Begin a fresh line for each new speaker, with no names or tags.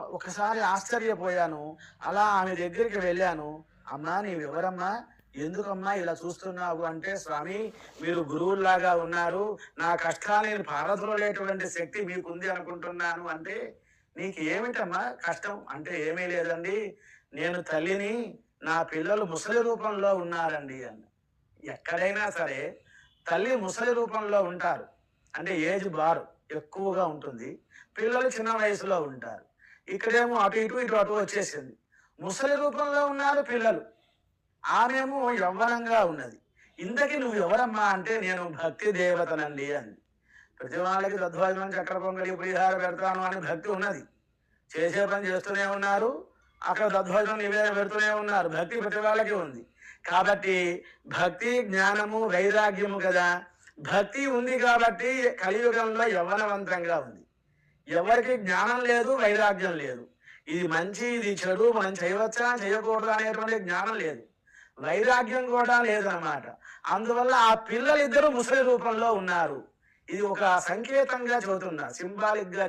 ఒకసారి ఆశ్చర్యపోయాను. అలా ఆమె దగ్గరికి వెళ్ళాను. అమ్మా నీవెవరమ్మా ఎందుకమ్మా ఇలా చూస్తున్నావు? అంటే స్వామి మీరు గురువుల్లాగా ఉన్నారు. నా కష్టాన్ని పారద్రోలేటువంటి శక్తి మీకుంది అనుకుంటున్నాను. అంటే నీకు ఏమిటమ్మా కష్టం? అంటే ఏమీ లేదండి. నేను తల్లిని నా పిల్లలు ముసలి రూపంలో ఉన్నారండి అని. ఎక్కడైనా సరే తల్లి ముసలి రూపంలో ఉంటారు. అంటే ఏజ్ బారు ఎక్కువగా ఉంటుంది. పిల్లలు చిన్న వయసులో ఉంటారు. ఇక్కడేమో అటు ఇటు ఇటు అటు వచ్చేసింది. ముసలి రూపంలో ఉన్నారు పిల్లలు. ఆమెమో యవ్వనంగా ఉన్నది. ఇంతకీ నువ్వు ఎవరమ్మా అంటే నేను భక్తి దేవతనండి అంది. ప్రతి వాళ్ళకి తద్వాజనం చక్ర పొంగలి పులిహార పెడతాను అని భక్తి ఉన్నది. చేసే పని చేస్తూనే ఉన్నారు. అక్కడ తద్వాజనం నివేదన పెడుతూనే ఉన్నారు. భక్తి ప్రతి వాళ్ళకి ఉంది. కాబట్టి భక్తి జ్ఞానము వైరాగ్యము కదా. భక్తి ఉంది కాబట్టి కలియుగంలో యవ్వనవంతంగా ఉంది. ఎవరికి జ్ఞానం లేదు వైరాగ్యం లేదు. ఇది మంచి ఇది చెడు మనం చేయవచ్చా చేయకూడదా అనేటువంటి జ్ఞానం లేదు. వైరాగ్యం కూడా లేదన్నమాట. అందువల్ల ఆ పిల్లలిద్దరూ ముసలి రూపంలో ఉన్నారు. ఇది ఒక సంకేతంగా చెబుతున్నా సింబాలిక్గా